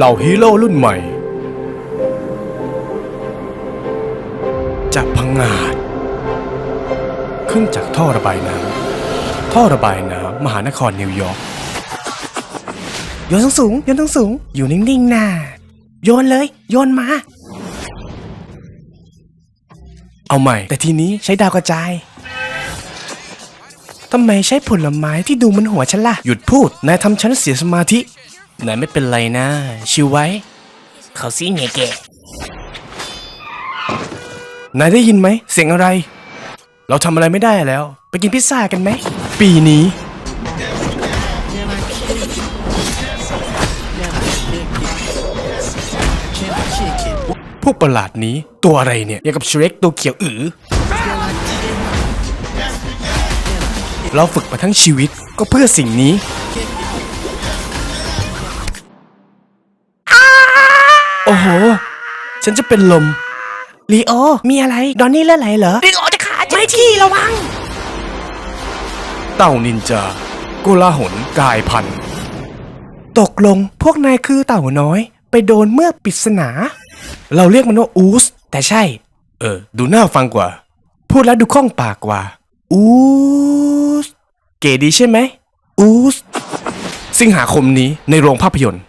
เหล่าฮีโร่รุ่นใหม่ จะพังงาด ขึ้นจากท่อระบายน้ำท่อระบายน้ำมหานครนิวยอร์กโยนสูงๆโยนสูงๆอยู่นิ่งๆนะโยนเลย โยนมา เอาใหม่ แต่ทีนี้ใช้ดาวกระจายทำไมใช้ผลไม้ที่ดูเหมันหัวฉันล่ะ หยุดพูด นายทำฉันเสียสมาธิ นายไม่เป็นไรนะ ชิวไว้ เขาซีเงแกนายได้ยินไหม เสียงอะไร เราทำอะไรไม่ได้แล้ว ไปกินพิซซ่ากันไหม ปีนี้ พวกประหลาดนี้ตัวอะไรเนี่ยอย่างกับเชรกตัวเขียวอือเราฝึกมาทั้งชีวิตก็เพื่อสิ่งนี้ ฉันจะเป็นลมลีโอ มีอะไร ดอนนี่เลือดไหลเหรอลีโอจะขาดไม่ที่ระวัง เต่านินจาโกลาหลกายพันธุ์ตกลงพวกนายคือเต่าน้อย ไปโดนเมือกปริศนา เราเรียกมันว่าอูส แต่ใช่ เออ ดูน่าฟังกว่า พูดแล้วดูคล่องปากกว่า อูส เก๋ดีใช่ไหม อูส สิงหาคมนี้ในโรงภาพยนตร์